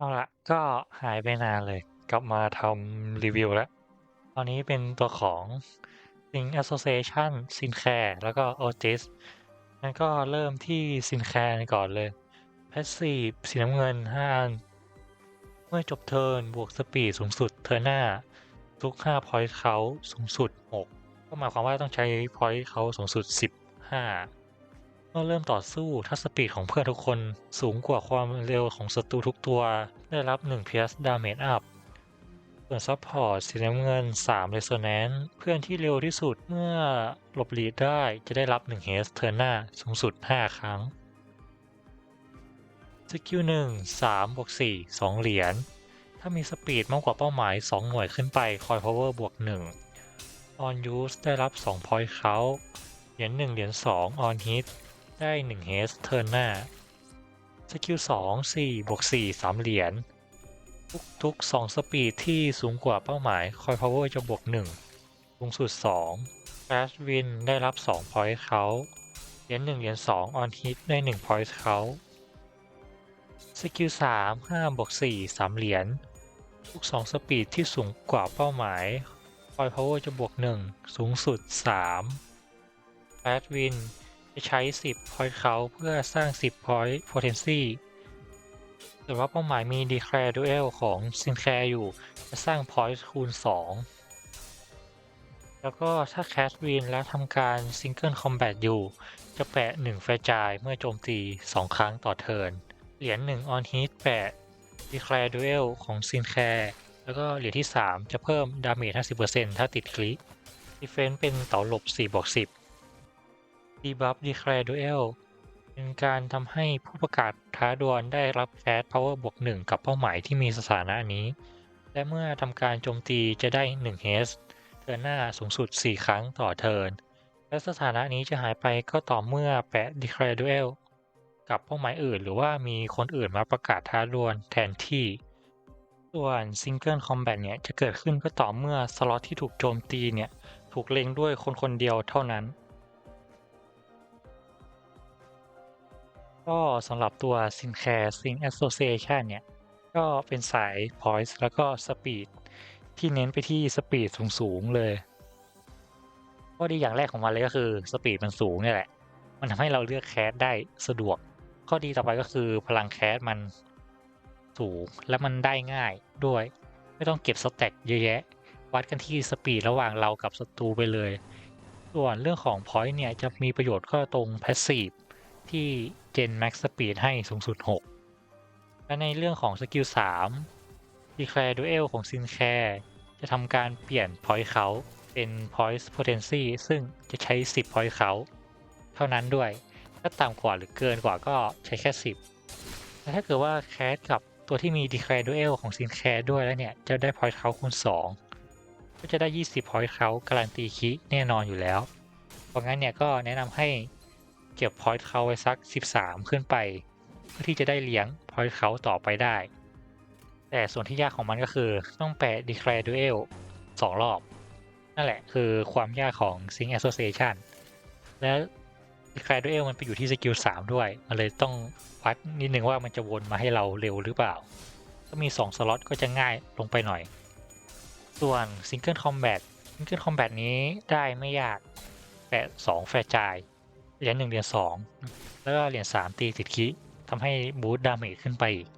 เอาละก็หายไปนานเลย กลับมาทำรีวิวแล้ว ตอนนี้เป็นตัวของ Think Association Sinclair แล้วก็ Otis งั้นก็เริ่มที่ Sinclair ก่อนเลย Passive สีน้ำเงิน5อัน เมื่อจบเทิร์นบวกสปีดสูงสุดเทิร์นหน้า ทุก5 point เขาสูงสุด 6 ก็หมายความว่าต้องใช้ point เขาสูงสุด 15 มื่อเริ่มต่อสู้ถ้าสปีดของเพื่อนทุกคนสูงกว่าความเร็วของศัตรูทุกตัวได้รับ1 PS Damage Up ส่วนซัพพอร์ตสีน้ำเงิน3 Resonance เพื่อนที่เร็วที่สุดเมื่อหลบหลีกได้จะได้รับ1 h เทิร์นหน้าสูงสุด 5 ครั้งสกิล1 3บวก4 2 เหรียญ ถ้ามีสปีดมากกว่าเป้าหมาย 2 หน่วยขึ้นไปคอย power บวก 1 on use ได้รับ 2 point เขาเหรียญ1เหรียญ2 on hit ได้1 h เทิร์นหน้าสกิล2 4บวก4 3 เหรียญ ทุกทุก2สปีดที่สูงกว่าเป้าหมายคอย power จะบวก 1 สูงสุด2 Flash Win ได้รับ2 point เขาเหรียญ1เหรียญ2 on hit ได้1 point เขาสกิล3 5บวก4 3 เหรียญ ทุก2สปีดที่สูงกว่าเป้าหมายคอย power จะบวก 1 สูงสุด3 Flash Win จะใช้ 10 point เขาเพื่อสร้าง 10 point potency ส่วนว่าเป้าหมายมี Declare Duel ของ Sinclair อยู่ จะสร้าง point คูณ 2 แล้วก็ถ้า Cast Win และทำการ Single Combat อยู่ จะแปะ1 Fragile เมื่อโจมตี 2 ครั้งต่อเทิร์น เหรียญ1 On Hit แปะ Declare Duel ของ Sinclair แล้วก็เหรียญที่ 3 จะเพิ่ม Damage 50%ถ้าติดคลิก Defense เป็นเต่าหลบ4บวก10 Debuff Declare Duel เป็นการทำให้ผู้ประกาศท้าดวลได้รับแคส Power บวก1กับเป้าหมายที่มีสถานะนี้ และเมื่อทำการโจมตีจะได้1 h เทิร์นหน้าสูงสุด 4 ครั้งต่อเทิร์นและสถานะนี้จะหายไปก็ต่อเมื่อแปะ Declare Duel กับเป้าหมายอื่น หรือว่ามีคนอื่นมาประกาศท้าดวลแทนที่ ส่วน Single Combat เนี่ยจะเกิดขึ้นก็ต่อเมื่อสล็อตที่ถูกโจมตีเนี่ยถูกเล็งด้วยคนคนเดียวเท่านั้น ก็สำหรับตัว Sinclair Sync Association เนี่ย ก็เป็นสาย Poise แล้วก็ Speed ที่เน้นไปที่ Speed สูง ๆ เลยข้อดีอย่างแรกของมันเลยก็คือ Speed มันสูงเนี่ยแหละ มันทำให้เราเลือกแคสได้สะดวก ข้อดีต่อไปก็คือพลังแคสมันสูงและมันได้ง่ายด้วย ไม่ต้องเก็บสแต็กเยอะแยะ วัดกันที่สปีดระหว่างเรากับศัตรูไปเลย ส่วนเรื่องของ Point เนี่ยจะมีประโยชน์ก็ตรง Passive ที่ Gen Max Speed ให้สูงสุด 6 และในเรื่องของสกิล 3 Declare Duel ของ Sinclair จะทำการเปลี่ยน Point เขาเป็น Point Potency ซึ่งจะใช้ 10 Point เขา เท่านั้นด้วย ถ้าต่ำกว่าหรือเกินกว่าก็ใช้แค่ 10 แต่ถ้าเกิดว่าแคสกับตัวที่มี Declare Duel ของ Sinclair ด้วยแล้วเนี่ย จะได้ Point เขาคูณ 2 ก็จะได้ 20 Point เขาการันตีคิแน่นอนอยู่แล้ว เพราะงั้นเนี่ยก็แนะนำให้ เก็บ Point เขาไว้สัก 13 ขึ้นไป เพื่อที่จะได้เลี้ยง Point เขาต่อไปได้ แต่ส่วนที่ยากของมันก็คือต้องแปะ Declare Duel 2 รอบ นั่นแหละคือความยากของ Sync Association และ Declare Duel มันไปอยู่ที่สกิล3ด้วย มันเลยต้องวัดนิดนึงว่ามันจะวนมาให้เราเร็วหรือเปล่า ถ้ามี 2 สล็อตก็จะง่ายลงไปหน่อย ส่วน Single Combat Single Combat นี้ได้ไม่ยากแปะ2แฟร์จาย เหรียญ1เหรียญ2แล้วก็เหรียญ3ตีติดคิทำให้บูสต์ดาเมจขึ้นไปอีก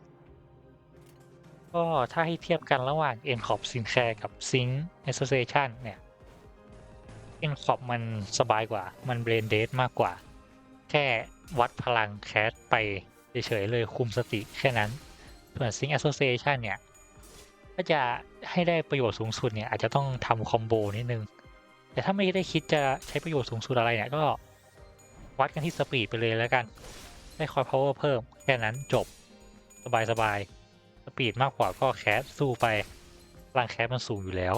ก็ถ้าให้เทียบกันระหว่าง n c o p Sinclair กับ Sync Association เนี่ย n c o p มันสบายกว่า มัน Brain Dead มากกว่า แค่วัดพลังแคสไปเฉยๆเลยคุมสติแค่นั้นส่วน Sync Association เนี่ยถ้าจะให้ได้ประโยชน์สูงสุดเนี่ยอาจจะต้องทำคอมโบนิดนึง แต่ถ้าไม่ได้คิดจะใช้ประโยชน์สูงสุดอะไรเนี่ยก็ วัดกันที่สปีดไปเลยแล้วกัน ได้คอย power เพิ่ม แค่นั้นจบ สบายสบายสปีดมากกว่าก็แคสสู้ไปพลังแคสมันสูงอยู่แล้ว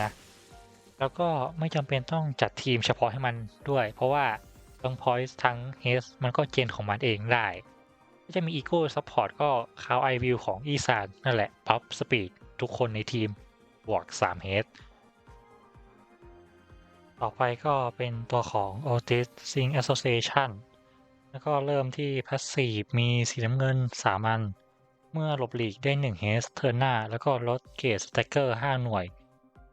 นะแล้วก็ไม่จำเป็นต้องจัดทีมเฉพาะให้มันด้วย เพราะว่าทั้ง Point ทั้ง h มันก็เจนของมันเองได้ก็จะมี Eco Support ก็คาวไอวิวของอีสานนั่นแหละพับสปีดทุกคนในทีมบวก3 h ต่อไปก็เป็นตัวของ Otis Sync Association แล้วก็เริ่มที่ Passive มีสีน้ำเงิน3อันเมื่อหลบหลีกได้1 haste เทิร์นหน้า แล้วก็ลดเกรสแต็กเกอร์ 5 หน่วย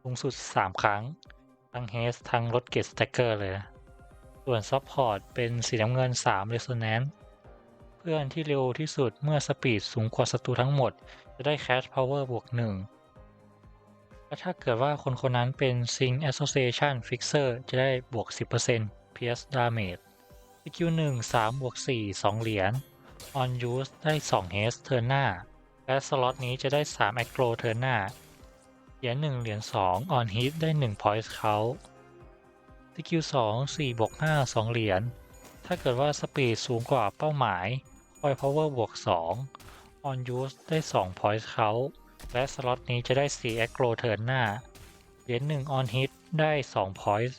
สูงสุด 3 ครั้ง ทั้ง h e s ทั้งลดเกรสแต็กเกอร์เลยนะส่วนซัพพอร์ตเป็นสีน้ำเงิน 3 resonance เพื่อนที่เร็วที่สุดเมื่อสปีดสูงกว่าศัตรูทั้งหมด จะได้ cash power บวก 1 และถ้าเกิดว่าคนคนนั้นเป็น Sync Association Fixer จะได้บวก 10% PS Damage สกิล1 3บวก4 2 เหรียญ On Use ได้2 Haste เทิร์นหน้า และสล็อตนี้จะได้3 Aggro เทิร์นหน้า เหรียญ1เหรียญ2 On Hit ได้1 Point Count สกิล2 4บวก5 2 เหรียญ ถ้าเกิดว่าสปีดสูงกว่าเป้าหมาย Coil Power บวก2 On Use ได้2 Point Count และสล็อตนี้จะได้4 a g r o เทิร์นหน้า เหรียญ1 On Hit ได้2 Point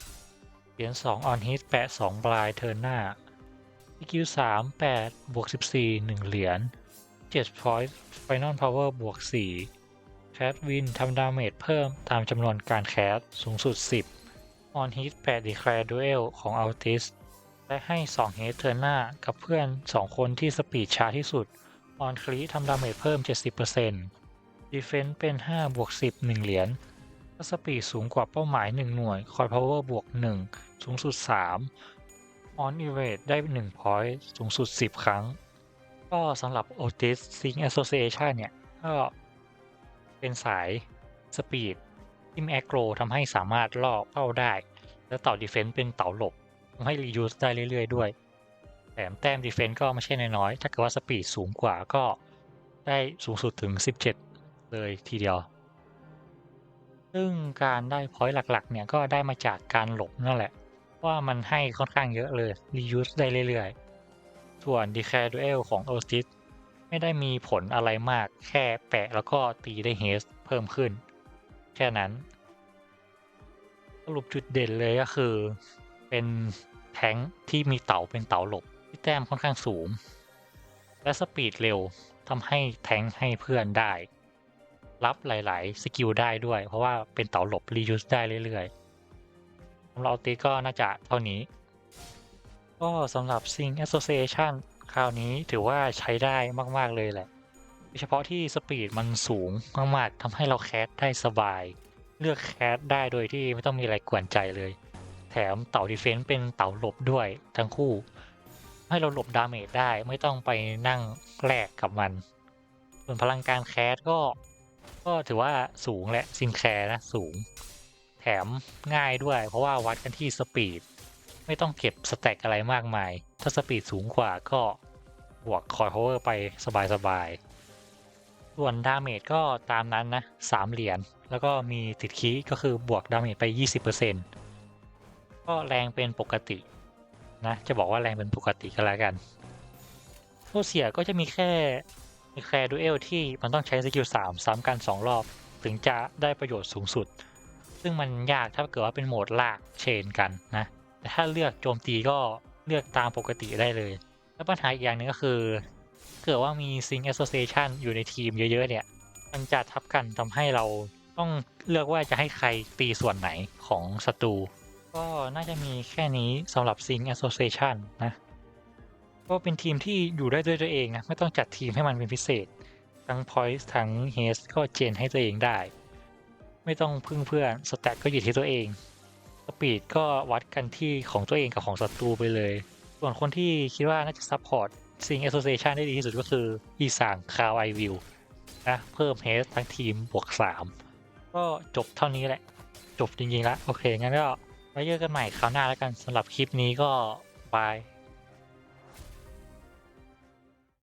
เหรียญ2 On Hit แปะ2บลายเทิร์นหน้าสกิล3 8บวก14 1 เหรียญ7 Point Final Power บวก4แค t วินทำดาเมจเพิ่มตามจำนวนการแคสสูงสุด 10 On Hit 8 Declare Duel ของ Altis และให้2 Hit เทิร์นหน้ากับเพื่อน 2 คนที่สปีดช้าที่สุด On c r i ทำดาเมจเพิ่ม 70% Defense เป็น 5 บวก 10 1 เหรียญถ้าสปีดสูงกว่าเป้าหมาย 1 หน่วย คอย power บวก 1 สูงสุด3 on evade ได้1 point สูงสุด 10 ครั้ง ก็สำหรับ Otis Sync Association เนี่ย ก็เป็นสายสปีดที่มี aggro ทำให้สามารถล่อเป้าได้ แล้วต่อ defense เป็นเต่าหลบทำให้ reuse ได้เรื่อยๆ ด้วยแถมแต้ม defense ก็ไม่ใช่น้อยๆถ้าเกิดว่าสปีดสูงกว่าก็ได้สูงสุดถึง 17 เลยทีเดียว ซึ่งการได้พอยต์หลักๆ เนี่ยก็ได้มาจากการหลบนั่นแหละ ว่ามันให้ค่อนข้างเยอะเลย reuse ได้เรื่อยๆ ส่วน declare duel ของ o s t i s ไม่ได้มีผลอะไรมาก แค่แปะแล้วก็ตีได้ haste เพิ่มขึ้น แค่นั้น สรุปจุดเด่นเลยก็คือ เป็นแท้งที่มีเต่าเป็นเต่าหลบที่แต้มค่อนข้างสูง และสปีดเร็วทำให้แท้งให้เพื่อนได้ รับหลาย ๆ สกิลได้ด้วย เพราะว่าเป็นเต่าหลบ reuse ได้เรื่อยๆสำหรับตีก็น่าจะเท่านี้ ก็สำหรับ Sync Association คราวนี้ถือว่าใช้ได้มาก ๆ เลยแหละโดยเฉพาะที่สปีดมันสูงมากๆทำให้เราแคสได้สบาย เลือกแคสได้โดยที่ไม่ต้องมีอะไรกวนใจเลย แถมเต่าดีเฟนซ์เป็นเต่าหลบด้วยทั้งคู่ ให้เราหลบดาเมจได้ไม่ต้องไปนั่งแลกกับมัน ส่วนพลังการแคสก็ ก็ถือว่าสูงแหละซินแคร์นะสูง แถมง่ายด้วย เพราะว่าวัดกันที่สปีด ไม่ต้องเก็บสแต็กอะไรมากมาย ถ้าสปีดสูงกว่าก็บวกคอยพาวเวอร์ไปสบายๆ ส่วนดาเมจก็ตามนั้นนะ3เหรียญ แล้วก็มีติดคีก็คือบวกดาเมจไป 20%ก็แรงเป็นปกตินะ จะบอกว่าแรงเป็นปกติก็แล้วกันข้อเสียก็จะมีแค่ มีแคร์ดูเอลที่มันต้องใช้สกิล3ซ้ำกัน 2 รอบ ถึงจะได้ประโยชน์สูงสุด ซึ่งมันยากถ้าเกิดว่าเป็นโหมดลากเชนกันนะ แต่ถ้าเลือกโจมตีก็เลือกตามปกติได้เลย แล้วปัญหาอีกอย่างหนึงก็คือเกิดว่ามี Sync Association อยู่ในทีมเยอะๆเนี่ย มันจะทับกันทำให้เราต้องเลือกว่าจะให้ใครตีส่วนไหนของศัตรู ก็น่าจะมีแค่นี้สำหรับ Sync Association นะ ก็เป็นทีมที่อยู่ได้ด้วยตัวเองนะไม่ต้องจัดทีมให้มันเป็นพิเศษ ทั้ง Point ทั้ง Haste ก็เจนให้ตัวเองได้ ไม่ต้องพึ่งเพื่อนสแต็กก็อยู่ที่ตัวเองสปีดก็วัดกันที่ของตัวเองกับของศัตรูไปเลย ส่วนคนที่คิดว่าน่าจะซัพพอร์ต Sync Association ได้ดีที่สุดก็คืออีสางคาวไอวิวนะเพิ่ม Haste ทั้งทีมบวก 3 ก็จบเท่านี้แหละ จบจริงๆแล้วโอเค งั้นก็ไว้เจอกันใหม่คราวหน้าแล้วกันสำหรับคลิปนี้ก็บาย